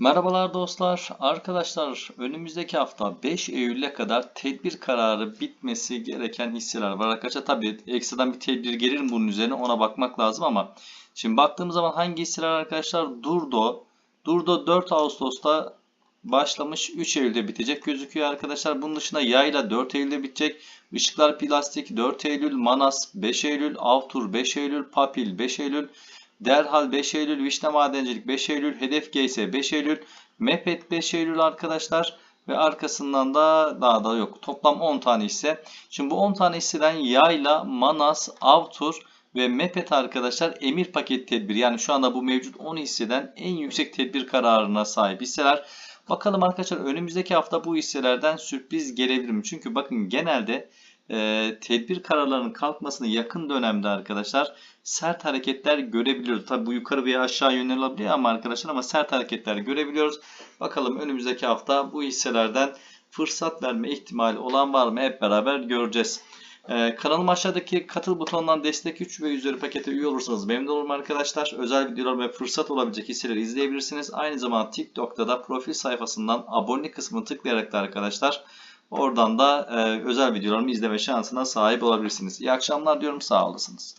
Merhabalar dostlar. Arkadaşlar önümüzdeki hafta 5 Eylül'e kadar tedbir kararı bitmesi gereken hisseler var. Arkadaşlar tabii ekstradan bir tedbir gelir mi bunun üzerine ona bakmak lazım ama şimdi baktığımız zaman hangi hisseler arkadaşlar? Durdo. Durdo 4 Ağustos'ta başlamış 3 Eylül'de bitecek gözüküyor arkadaşlar. Bunun dışında Yayla 4 Eylül'de bitecek. Işıklar Plastik 4 Eylül, Manas 5 Eylül, Avtur 5 Eylül, Papil 5 Eylül, Derhal 5 Eylül, Vişne Madencilik 5 Eylül, Hedef GS 5 Eylül, Mepet 5 Eylül arkadaşlar ve arkasından da daha da yok. Toplam 10 tane hisse. Şimdi bu 10 tane hisseden Yayla, Manas, Avtur ve Mepet arkadaşlar emir paket tedbiri. Yani şu anda bu mevcut 10 hisseden en yüksek tedbir kararına sahip hisseler. Bakalım arkadaşlar önümüzdeki hafta bu hisselerden sürpriz gelebilir mi? Çünkü bakın genelde e, tedbir kararlarının kalkmasına yakın dönemde arkadaşlar sert hareketler görebiliyoruz. Tabi bu yukarı veya aşağı yönelebiliyor ama arkadaşlar ama sert hareketler görebiliyoruz. Bakalım önümüzdeki hafta bu hisselerden fırsat verme ihtimali olan var mı hep beraber göreceğiz. Ee, kanalıma aşağıdaki katıl butonundan destek 3 ve üzeri pakete üye olursanız memnun olurum arkadaşlar. Özel videolar ve fırsat olabilecek hisseleri izleyebilirsiniz. Aynı zamanda TikTok'ta da profil sayfasından abone kısmını tıklayarak da arkadaşlar oradan da e, özel videolarımı izleme şansına sahip olabilirsiniz. İyi akşamlar diyorum sağ olasınız.